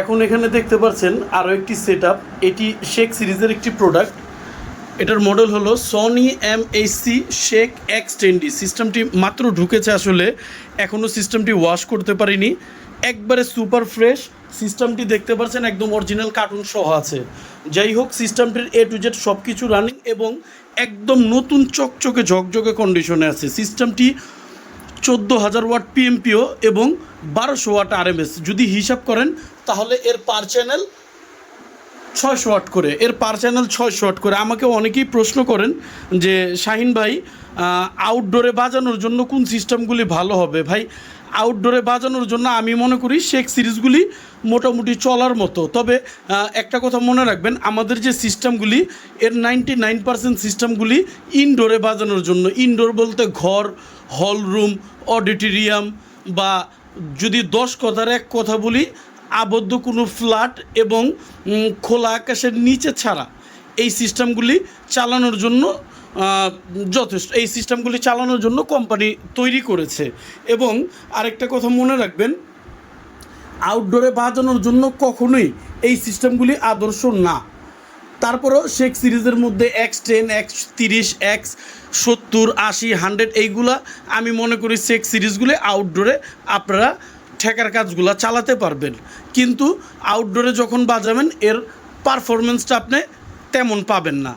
এখন এখানে দেখতে পাচ্ছেন আরও একটি সেট এটি শেক সিরিজের একটি প্রোডাক্ট এটার মডেল হলো Sony M HC shake X টেন্ডি সিস্টেমটি মাত্র ঢুকেছে আসলে। এখনও সিস্টেমটি ওয়াশ করতে পারিনি। একবারে সুপার ফ্রেশ সিস্টেমটি দেখতে পাচ্ছেন একদম অরিজিনাল কার্টুন সহ আছে। যাই হোক, সিস্টেমটির এ টু জেড সব কিছু রানিং এবং একদম নতুন চকচকে, ঝকঝকে কন্ডিশনে আছে। সিস্টেমটি চোদ্দ হাজার ওয়াট পিএমপিও এবং বারোশো ওয়াট আরএমএস যদি হিসাব করেন, তাহলে এর পার চ্যানেল ছয়শো ওয়াট করে। এর পার চ্যানেল ছয়শো ওয়াট করে। আমাকে অনেকেই প্রশ্ন করেন যে, শাহিন ভাই আউটডোরে বাজানোর জন্য কোন সিস্টেমগুলি ভালো হবে? ভাই আউটডোরে বাজানোর জন্য আমি মনে করি শেক সিরিজগুলি মোটামুটি চলার মতো। তবে একটা কথা মনে রাখবেন, আমাদের যে সিস্টেমগুলি এর নাইনটি নাইন পার্সেন্ট সিস্টেমগুলি ইনডোরে বাজানোর জন্য। ইনডোর বলতে ঘর হল রুম অডিটোরিয়াম বা যদি দশ কথার এক কথা বলি আবদ্ধ কোনো ফ্ল্যাট এবং খোলা আকাশের নিচে ছাড়া এই সিস্টেমগুলি চালানোর জন্য যথেষ্ট, এই সিস্টেমগুলি চালানোর জন্য কোম্পানি তৈরি করেছে। এবং আরেকটা কথা মনে রাখবেন আউটডোরে বাজানোর জন্য কখনোই এই সিস্টেমগুলি আদর্শ না। তারপরও শেখ সিরিজের মধ্যে এক্স টেন এক্স তিরিশ এক্স সত্তর, আশি হান্ড্রেড এইগুলা আমি মনে করি শেখ সিরিজগুলি আউটডোরে আপনারা ঠেকার কাজগুলো চালাতে পারবেন। কিন্তু আউটডোরে যখন বাজাবেন এর পারফরমেন্সটা আপনি তেমন পাবেন না।